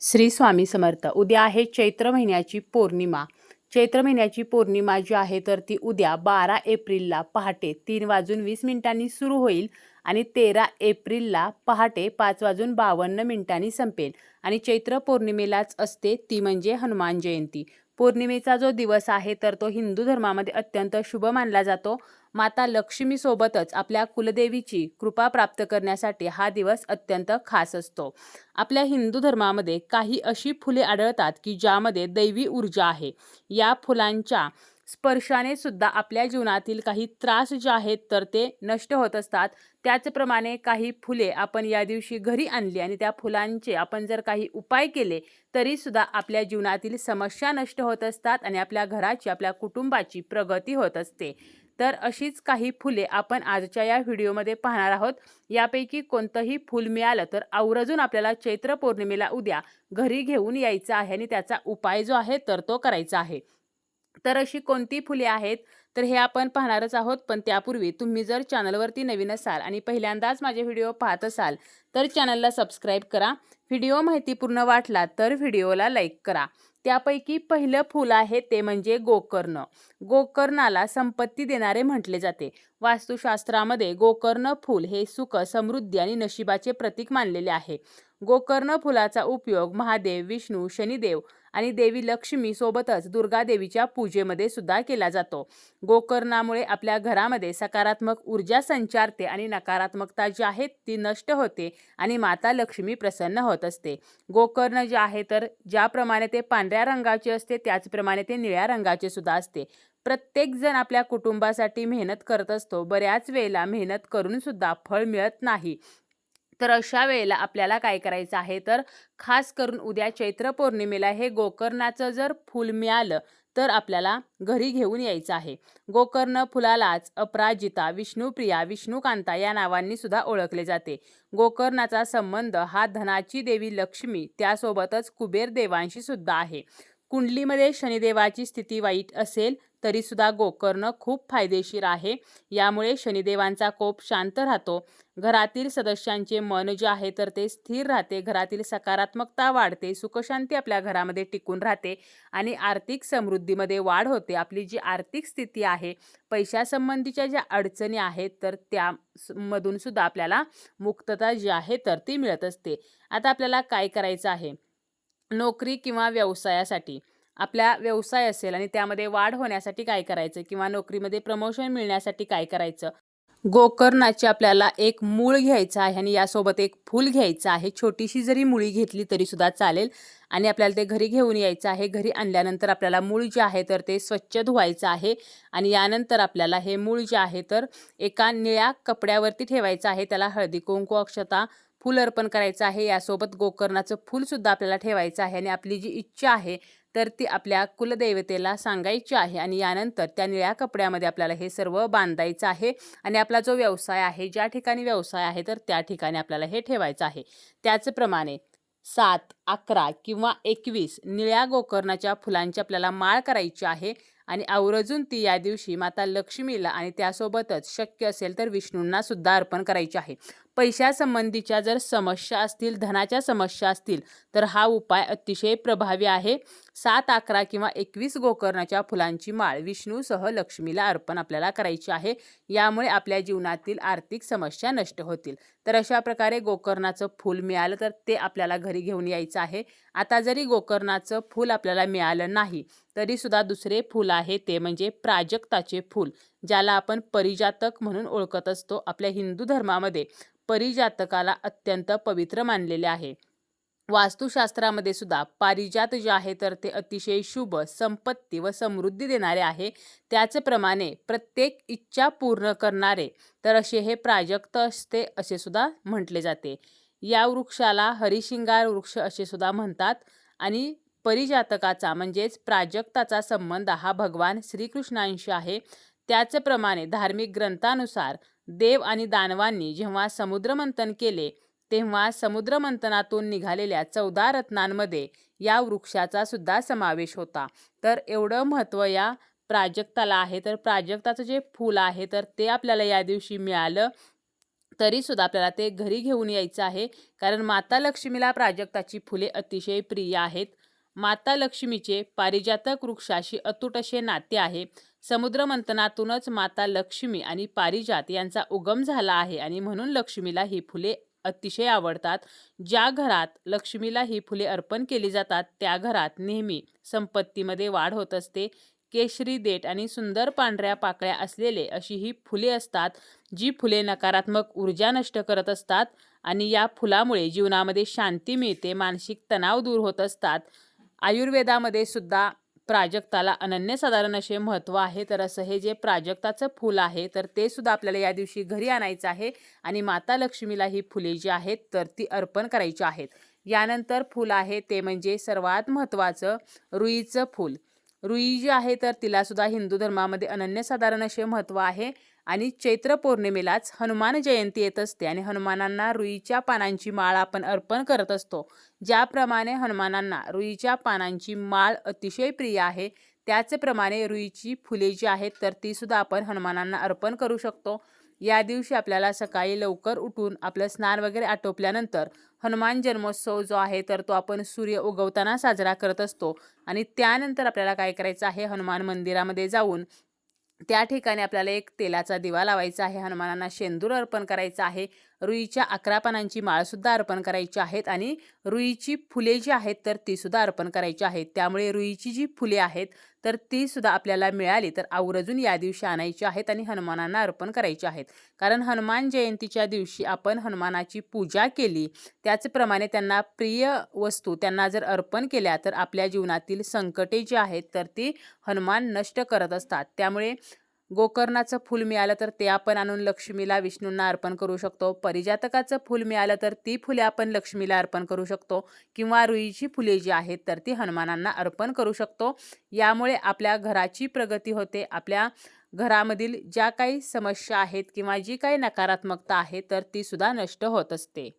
श्री स्वामी समर्थ. उद्या आहे चैत्र महिन्याची पौर्णिमा. चैत्र महिन्याची पौर्णिमा जी आहे तर ती उद्या बारा एप्रिलला पहाटे तीन वाजून वीस मिनिटांनी सुरू होईल आणि तेरा एप्रिलला पहाटे पाच वाजून बावन्न मिनिटांनी संपेल. आणि चैत्र पौर्णिमेलाच असते ती म्हणजे हनुमान जयंती. पौर्णिमेचा जो दिवस आहे तर तो हिंदू धर्मामध्ये अत्यंत शुभ मानला जातो. माता लक्ष्मीसोबतच आपल्या कुलदेवीची कृपा प्राप्त करण्यासाठी हा दिवस अत्यंत खास असतो. आपल्या हिंदू धर्मामध्ये काही अशी फुले आढळतात की ज्यामध्ये दैवी ऊर्जा आहे. या फुलांच्या स्पर्शाने सुद्धा आपल्या जीवनातील काही त्रास जे आहेत तर ते नष्ट होत असतात. त्याचप्रमाणे काही फुले आपण या दिवशी घरी आणली आणि त्या फुलांचे आपण जर काही उपाय केले तरीसुद्धा आपल्या जीवनातील समस्या नष्ट होत असतात आणि आपल्या घराची आपल्या कुटुंबाची प्रगती होत असते. तर अशीच काही फुले आपण आजच्या या व्हिडिओमध्ये पाहणार आहोत. यापैकी कोणतंही फूल मिळालं तर आवर्जून आपल्याला चैत्र पौर्णिमेला उद्या घरी घेऊन यायचं आहे आणि त्याचा उपाय जो आहे तर तो करायचा आहे. तर अशी कोणती फुले आहेत? तर हे आपण पाहणारच आहोत पण त्यापूर्वी तुम्ही जर चॅनलवरती नवीन असाल आणि पहिल्यांदाच माझे व्हिडिओ पाहत असाल तर चॅनलला सबस्क्राईब करा. व्हिडिओ माहितीपूर्ण वाटला तर व्हिडिओला लाईक करा. त्यापैकी पहिलं फूल आहे ते म्हणजे गोकर्ण. गोकर्णाला संपत्ती देणारे म्हटले जाते. वास्तुशास्त्रामध्ये गोकर्ण फूल हे सुख समृद्धी आणि नशिबाचे प्रतीक मानलेले आहे. गोकर्ण फुलाचा उपयोग महादेव विष्णू शनिदेव आणि देवी लक्ष्मी सोबतच दुर्गा देवीच्या पूजेमध्ये सुद्धा केला जातो. गोकर्णामुळे आपल्या घरामध्ये सकारात्मक ऊर्जा संचारते आणि नकारात्मकता जी आहे ती नष्ट होते आणि माता लक्ष्मी प्रसन्न होत असते. गोकर्ण जे आहे तर ज्याप्रमाणे ते पांढऱ्या रंगाचे असते त्याचप्रमाणे ते निळ्या रंगाचे सुद्धा असते. प्रत्येकजण आपल्या कुटुंबासाठी मेहनत करत असतो. बऱ्याच वेळेला मेहनत करून सुद्धा फळ मिळत नाही. तर अशा वेळेला आपल्याला काय करायचं आहे? तर खास करून उद्या चैत्र पौर्णिमेला हे गोकर्णाचं जर फूल मिळालं तर आपल्याला घरी घेऊन यायचं आहे. गोकर्ण फुलालाच अपराजिता विष्णुप्रिया विष्णुकांता या नावांनी सुद्धा ओळखले जाते. गोकर्णाचा संबंध हा धनाची देवी लक्ष्मी त्यासोबतच कुबेर देवांशी सुद्धा आहे. कुंडलीमध्ये शनिदेवाची स्थिती वाईट असेल तरीसुद्धा गोकर्ण खूप फायदेशीर आहे. यामुळे शनिदेवांचा कोप शांत राहतो. घरातील सदस्यांचे मन जे आहे तर ते स्थिर राहते. घरातील सकारात्मकता वाढते. सुखशांती आपल्या घरामध्ये टिकून राहते आणि आर्थिक समृद्धीमध्ये वाढ होते. आपली जी आर्थिक स्थिती आहे पैशासंबंधीच्या ज्या अडचणी आहेत तर त्या सुद्धा आपल्याला मुक्तता जी आहे तर ती मिळत असते. आता आपल्याला काय करायचं आहे? नोकरी किंवा व्यवसायासाठी. आपला व्यवसाय असेल आणि त्यामध्ये वाढ होण्यासाठी काय करायचं किंवा नोकरीमध्ये प्रमोशन मिळण्यासाठी काय करायचं? गोकर्णाची आपल्याला एक मूळ घ्यायचं आहे आणि यासोबत एक फूल घ्यायचं आहे. छोटीशी जरी मुळी घेतली तरी सुद्धा चालेल. आणि आपल्याला ते घरी घेऊन यायचं आहे. घरी आणल्यानंतर आपल्याला मूळ जे आहे तर ते स्वच्छ धुवायचं आहे. आणि यानंतर आपल्याला हे मूळ जे आहे तर एका निळ्या कपड्यावरती ठेवायचं आहे. त्याला हळदी कुंकू अक्षता फूल अर्पण करायचं आहे. यासोबत गोकर्णाचं फूलसुद्धा आपल्याला ठेवायचं आहे. आणि आपली जी इच्छा आहे तर ती आपल्या कुलदैवतेला सांगायची आहे आणि यानंतर त्या निळ्या कपड्यामध्ये आपल्याला हे सर्व बांधायचं आहे आणि आपला जो व्यवसाय आहे ज्या ठिकाणी व्यवसाय आहे तर त्या ठिकाणी आपल्याला हे ठेवायचं आहे. त्याचप्रमाणे सात अकरा किंवा एकवीस निळ्या गोकर्णाच्या फुलांची आपल्याला माळ करायची आहे आणि आवर्जून ती या दिवशी माता लक्ष्मीला आणि त्यासोबतच शक्य असेल तर विष्णूंना सुद्धा अर्पण करायची आहे. पैशासंबंधीच्या जर समस्या असतील धनाच्या समस्या असतील तर हा उपाय अतिशय प्रभावी आहे. सात अकरा किंवा एकवीस गोकर्णाच्या फुलांची माळ विष्णूसह लक्ष्मीला अर्पण आपल्याला करायची आहे. यामुळे आपल्या जीवनातील आर्थिक समस्या नष्ट होतील. तर अशा प्रकारे गोकर्णाचं फूल मिळालं तर ते आपल्याला घरी घेऊन यायचं आहे. आता जरी गोकर्णाचं फूल आपल्याला मिळालं नाही तरीसुद्धा दुसरे फूल आहे ते म्हणजे प्राजक्ताचे फूल ज्याला आपण परिजातक म्हणून ओळखत असतो. आपल्या हिंदू धर्मामध्ये परिजातकाला अत्यंत पवित्र मानलेले आहे. वास्तुशास्त्रामध्ये सुद्धा पारिजात जे आहे तर ते अतिशय शुभ संपत्ती व समृद्धी देणारे आहे. त्याचप्रमाणे प्रत्येक इच्छा पूर्ण करणारे तर असे हे प्राजक्त असते असे सुद्धा म्हटले जाते. या वृक्षाला हरिशिंगार वृक्ष असे सुद्धा म्हणतात आणि परिजातकाचा म्हणजेच प्राजक्ताचा संबंध हा भगवान श्रीकृष्णांशी आहे. त्याचप्रमाणे धार्मिक ग्रंथानुसार देव आणि दानवांनी जेव्हा समुद्रमंथन केले तेव्हा समुद्रमंथनातून निघालेल्या चौदा रत्नांमध्ये या वृक्षाचा सुद्धा समावेश होता. तर एवढं महत्त्व या प्राजक्ताला आहे तर प्राजक्ताचं जे फूल आहे तर ते आपल्याला या दिवशी मिळालं. तरीसुद्धा आपल्याला ते घरी घेऊन यायचं आहे कारण माता लक्ष्मीला प्राजक्ताची फुले अतिशय प्रिय आहेत. माता लक्ष्मीचे पारिजातक वृक्षाशी अतूट असे नाते आहे. समुद्रमंथनातूनच माता लक्ष्मी आणि पारिजात यांचा उगम झाला आहे आणि म्हणून लक्ष्मीला ही फुले अतिशय आवडतात. ज्या घरात लक्ष्मीला ही फुले अर्पण केली जातात त्या घरात नेहमी संपत्तीमध्ये वाढ होत असते. केशरी देठ आणि सुंदर पांढऱ्या पाकळ्या असलेले अशी ही फुले असतात जी फुले नकारात्मक ऊर्जा नष्ट करत असतात आणि या फुलामुळे जीवनामध्ये शांती मिळते मानसिक तणाव दूर होत असतात. आयुर्वेदामध्ये सुद्धा प्राजक्ताला अनन्यसाधारण असे महत्त्व आहे तर असं हे जे प्राजक्ताचं फूल आहे तर ते सुद्धा आपल्याला या दिवशी घरी आणायचं आहे आणि माता लक्ष्मीला ही फुले जी आहेत तर ती अर्पण करायची आहेत. यानंतर फूल आहे ते म्हणजे सर्वात महत्त्वाचं रुईचं फूल. रुई जी आहे तर तिलासुद्धा हिंदू धर्मामध्ये अनन्यसाधारण असे महत्त्व आहे. आणि चैत्र पौर्णिमेलाच हनुमान जयंती येत असते आणि हनुमानांना रुईच्या पानांची माळ आपण अर्पण करत असतो. ज्याप्रमाणे हनुमानांना रुईच्या पानांची माळ अतिशय प्रिय आहे त्याचप्रमाणे रुईची फुले जी आहेत तर तीसुद्धा आपण हनुमानांना अर्पण करू शकतो. या दिवशी आपल्याला सकाळी लवकर उठून आपलं स्नान वगैरे आटोपल्यानंतर हनुमान जन्मोत्सव जो आहे तर तो आपण सूर्य उगवताना साजरा करत असतो. आणि त्यानंतर आपल्याला काय करायचं आहे हनुमान मंदिरामध्ये जाऊन त्या ठिकाणी आपल्याला एक तेलाचा दिवा लावायचा आहे हनुमानांना शेंदूर अर्पण करायचं आहे. रुईच्या अकरा पानांची माळसुद्धा अर्पण करायची आहेत आणि रुईची फुले जी आहेत तर तीसुद्धा अर्पण करायची आहेत. त्यामुळे रुईची जी फुले आहेत तर तीसुद्धा आपल्याला मिळाली. तर आवर्जून या दिवशी आणायची आहेत आणि हनुमानांना अर्पण करायची आहेत. कारण हनुमान जयंतीच्या दिवशी आपण हनुमानाची पूजा केली. त्याचप्रमाणे त्यांना प्रिय वस्तू त्यांना जर अर्पण केल्या तर आपल्या जीवनातील संकटे जी आहेत तर ती हनुमान नष्ट करत असतात. त्यामुळे गोकर्णाचं फूल मिळालं तर ते आपण आणून लक्ष्मीला विष्णूंना अर्पण करू शकतो. परिजातकाचं फूल मिळालं तर ती फुले आपण लक्ष्मीला अर्पण करू शकतो. किंवा रुईची फुले जी आहेत तर ती हनुमानांना अर्पण करू शकतो. यामुळे आपल्या घराची प्रगती होते. आपल्या घरामधील ज्या काही समस्या आहेत किंवा जी काही नकारात्मकता आहे तर तीसुद्धा नष्ट होत असते.